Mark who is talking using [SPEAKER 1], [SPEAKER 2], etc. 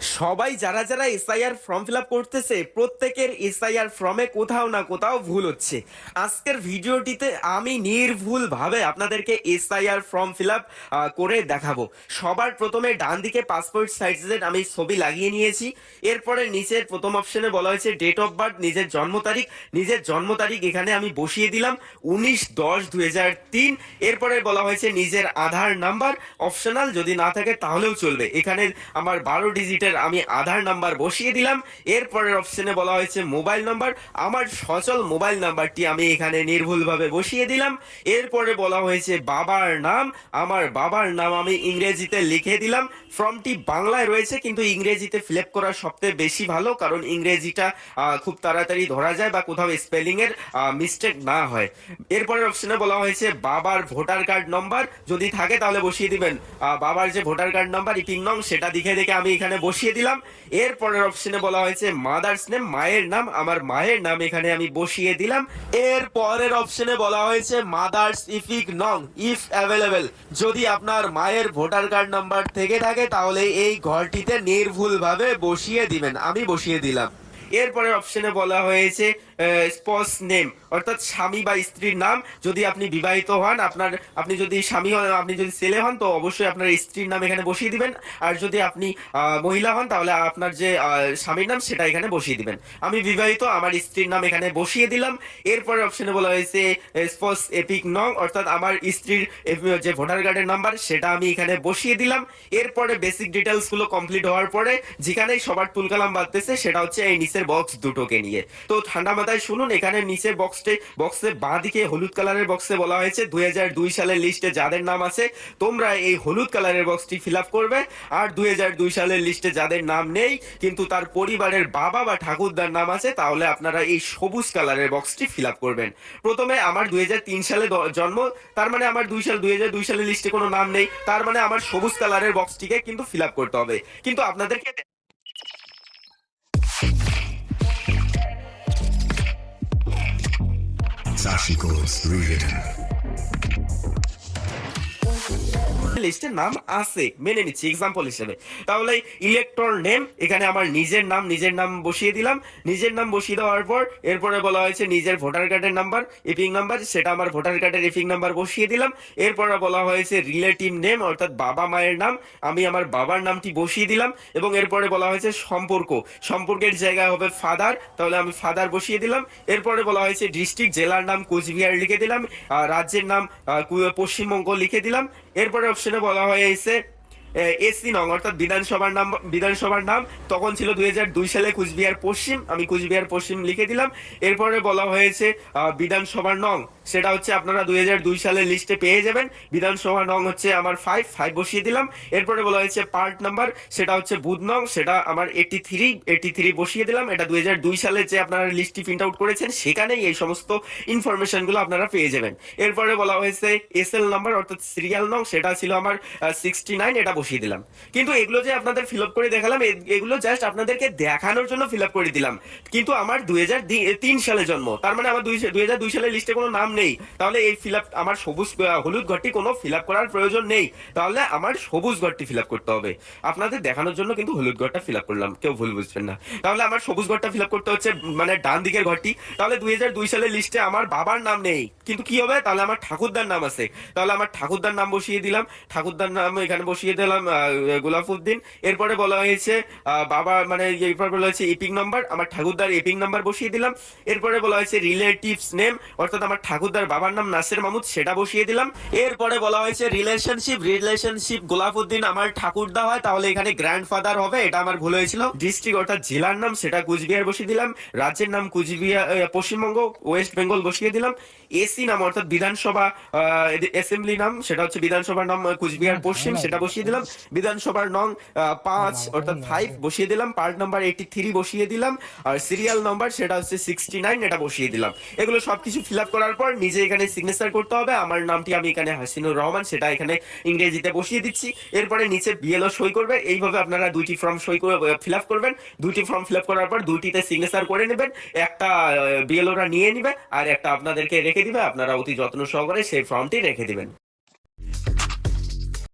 [SPEAKER 1] সবাই যারা যারা এসআইআর ফর্ম ফিল করতেছে, প্রত্যেকের এসআইআর ফর্মে কোথাও না কোথাও ভুল হচ্ছে। আজকের ভিডিওটিতে আমি নির্ভুলভাবে আপনাদেরকে এসআইআর ফর্ম ফিল করে দেখাবো। সবার প্রথমে ডান দিকে পাসপোর্ট সাইজের আমি ছবি লাগিয়ে নিয়েছি। এরপরে নিচের প্রথম অপশনে বলা হয়েছে ডেট অফ বার্থ নিজের জন্ম তারিখ। নিজের জন্ম তারিখ এখানে আমি বসিয়ে দিলাম, উনিশ দশ দুই হাজার তিন। এরপরে বলা হয়েছে নিজের আধার নাম্বার অপশনাল যদি না থাকে তাহলেও চলবে। এখানে আমার বারো ডিজিটের আমি আধার নাম্বার বসিয়ে দিলাম। এরপরের অপশনে বলা হয়েছে মোবাইল নাম্বার আমার সচল মোবাইল নাম্বারটি আমি এখানে নির্ভুলভাবে বসিয়ে দিলাম। এরপরে বলা হয়েছে বাবার নাম। আমার বাবার নাম আমি ইংরেজিতে লিখে দিলাম। ফর্মটি বাংলায় রয়েছে, কিন্তু ইংরেজিতে ফিল করা সবথেকে বেশি ভালো, কারণ ইংরেজিটা খুব তাড়াতাড়ি ধরা যায় বা কোথাও স্পেলিং এর মিস্টেক না হয়। এরপরের অপশনে বলা হয়েছে বাবার ভোটার কার্ড নম্বর যদি থাকে তাহলে বসিয়ে দিবেন। বাবার যে ভোটার কার্ড নাম্বার ইপিং নং, সেটা দেখে দেখে আমি এখানে বসিয়ে দিলাম। এর পরের অপশনে বলা হয়েছে মাদার্স নেম মায়ের নাম, আমার মায়ের নাম এখানে আমি বসিয়ে দিলাম। এর পরের অপশনে বলা হয়েছে মাদার্স ইফিক নং ইফ অ্যাভেলেবেল যদি আপনার মায়ের ভোটার কার্ড নাম্বার থেকে থাকে, তাহলে এই ঘরটিতে নির্ভুলভাবে বসিয়ে দিবেন। আমি বসিয়ে দিলাম। এরপরের অপশনে বলা হয়েছে স্পস নেম, অর্থাৎ স্বামী বা স্ত্রীর নাম। যদি আপনি বিবাহিত হন, আপনার, আপনি যদি স্বামী হন, আপনি যদি ছেলে হন, তো অবশ্যই আপনার স্ত্রীর নাম এখানে বসিয়ে দিবেন। আর যদি আপনি মহিলা হন, তাহলে আপনার যে স্বামীর নাম, সেটা এখানে বসিয়ে দিবেন। আমি বিবাহিত, আমার স্ত্রীর নাম এখানে বসিয়ে দিলাম। এরপরে অপশনে বলা হয়েছে স্পস এপিক নং, অর্থাৎ আমার স্ত্রীর যে ভোটার কার্ডের নাম্বার, সেটা আমি এখানে বসিয়ে দিলাম। এরপরে বেসিক ডিটেলসগুলো কমপ্লিট হওয়ার পরে যেখানে সবার তুলকালাম বাড়তেছে, সেটা হচ্ছে এই নিচের বক্স দুটোকে নিয়ে। তো ঠান্ডা মাথায় শুনুন, এখানে নিচের বক্সটে বক্সে বাঁ দিকে হলুদ কালারের বক্সে বলা হয়েছে, দুই সালের লিস্টে যাদের নাম আছে, তোমরা এই হলুদ কালারের বক্সটি ফিল করবে, আর দুই সালের লিস্টে যাদের নাম নেই, কিন্তু তার পরিবারের বাবা বা ঠাকুরদার নাম আছে, তাহলে আপনারা এই সবুজ কালারের বক্সটি ফিল করবেন। প্রথমে আমার দুই হাজার তিন সালে জন্ম, তার মানে আমার দুই সাল, দুই হাজার দুই সালের লিস্টে কোনো নাম নেই, তার মানে আমার সবুজ কালারের বক্সটিকে কিন্তু ফিল করতে হবে। কিন্তু আপনাদেরকে
[SPEAKER 2] She goes rewritten.
[SPEAKER 1] লিস্টে নাম আছে। মেনে নিচ্ছি এক্সাম্পল হিসেবে। তাহলে ইলেকট্রন নেম এখানে আমার নিজের নাম নিজের নাম বসিয়ে দিলাম। নিজের নাম বসিয়ে দেওয়ার পর, এরপরে বলা হয়েছে নিজের ভোটার কার্ডের নাম্বার ইপিং নাম্বার সেটা আমার ভোটার কার্ডের ইপিং নাম্বার বসিয়ে দিলাম। এরপরে বলা হয়েছে রিলেটিভ নেম অর্থাৎ বাবা মায়ের নাম, আমি আমার বাবার নামটি বসিয়ে দিলাম। এবং এরপরে বলা হয়েছে সম্পর্ক, সম্পর্কের জায়গায় হবে ফাদার তাহলে আমি ফাদার বসিয়ে দিলাম। এরপরে বলা হয়েছে ডিস্ট্রিক্ট জেলার নাম কোচবিহার লিখে দিলাম রাজ্যের নাম পশ্চিমবঙ্গ লিখে দিলাম। এরপরে অপশনে বলা হয়েছে এসি নং, অর্থাৎ বিধানসভার নাম বিধানসভার নাম তখন ছিল দুই হাজার দুই সালে কুচবিহার পশ্চিম, আমি কুচবিহার পশ্চিম লিখে দিলাম। এরপরে বলা হয়েছে বিধানসভার নং, সেটা হচ্ছে আপনারা দুই সালের লিস্টে পেয়ে যাবেন। বিধানসভা নং হচ্ছে আমার ফাইভ ফাইভ বসিয়ে দিলাম। এরপরে বলা হয়েছে পার্ট নাম্বার সেটা হচ্ছে বুথ নং, সেটা আমার এইটি থ্রি এইটি থ্রি বসিয়ে দিলাম। এটা দুই হাজার দুই সালে যে আপনারা লিস্টটি প্রিন্ট আউট করেছেন, সেখানেই এই সমস্ত ইনফরমেশনগুলো আপনারা পেয়ে যাবেন। এরপরে বলা হয়েছে এস এল নাম্বার অর্থাৎ সিরিয়াল নং, সেটা ছিল আমার সিক্সটি নাইন এটা বসিয়ে দিলাম। কিন্তু এগুলো যে আপনাদের ফিল আপ করে দেখালাম এগুলো জাস্ট আপনাদেরকে দেখানোর জন্য ফিল আপ করে দিলাম। কিন্তু আমার দুই তিন সালে জন্ম। তার মানে আমার দুই হাজার দুই সালের লিস্টে কোনো নাম নেই। তাহলে এই ফিল আপ আমার সবুজ হলুদ ঘরটি কোনো ফিল আপ করার প্রয়োজন নেই। তাহলে আমার সবুজ ঘরটি ফিল আপ করতে হবে। আপনাদের দেখানোর জন্য কিন্তু হলুদ ঘরটা ফিল আপ করলাম। কেউ ভুল বুঝবেন না। তাহলে আমার সবুজ ঘরটা ফিল আপ করতে হচ্ছে মানে ডান দিকের ঘরটি। তাহলে দুই সালের লিস্টে আমার বাবার নাম নেই। কিন্তু কি হবে? তাহলে আমার ঠাকুরদার নাম আছে। তাহলে আমার ঠাকুরদার নাম বসিয়ে দিলাম। ঠাকুরদার নাম এখানে বসিয়ে দিলাম গোলাফুদ্দিন এরপরে বলা হয়েছে বাবা মানে এরপর বলা হয়েছে ইপিং নাম্বার আমার ঠাকুরদার ইপিং নাম্বার বসিয়ে দিলাম। এরপরে বলা হয়েছে রিলেটিভস নেম অর্থাৎ আমার ঠাকুরদার বাবার নাম নাসির মাহমুদ সেটা বসিয়ে দিলাম। এরপরে বলা হয়েছে রিলেশনশিপ রিলেশনশিপ গোলাফুদ্দিন আমার ঠাকুরদা হয়, তাহলে এখানে গ্র্যান্ডফাদার হবে, এটা আমার ভুল হয়েছিল। ডিস্ট্রিক্ট অর্থাৎ জেলার নাম, সেটা কুচবিহার বসিয়ে দিলাম। রাজ্যের নাম কুচবিহার পশ্চিমবঙ্গ ওয়েস্ট বেঙ্গল বসিয়ে দিলাম। এসি নাম অর্থাৎ বিধানসভা অ্যাসেম্বলি নাম সেটা হচ্ছে বিধানসভার নাম কুচবিহার পশ্চিম সেটা বসিয়ে দিলাম। বিধানসভার নং পাঁচ অর্থাৎ ফাইভ বসিয়ে দিলাম। পার্ট নাম্বার এইটি থ্রি বসিয়ে দিলাম। আর সিরিয়াল নাম্বার সেটা হচ্ছে সিক্সটি নাইন এটা বসিয়ে দিলাম। এগুলো সবকিছু ফিল আপ করার পর নিজে এখানে সিগনেচার করতে হবে। আমার নামটি আমি এখানে হাসিনুর রহমান সেটা এখানে ইংরেজিতে বসিয়ে দিচ্ছি। এরপরে নিচে বিএলও সই করবে এইভাবে আপনারা দুইটি ফর্ম সই করে ফিল আপ করবেন। দুইটি ফর্ম ফিল আপ করার পর দুইটিতে সিগনেচার করে নেবেন। একটা বিএলওরা নিয়ে নিবে আর একটা আপনাদেরকে রেখে দিবে। আপনারা অতি যত্ন সহকারে সেই ফর্মটি রেখে দিবেন।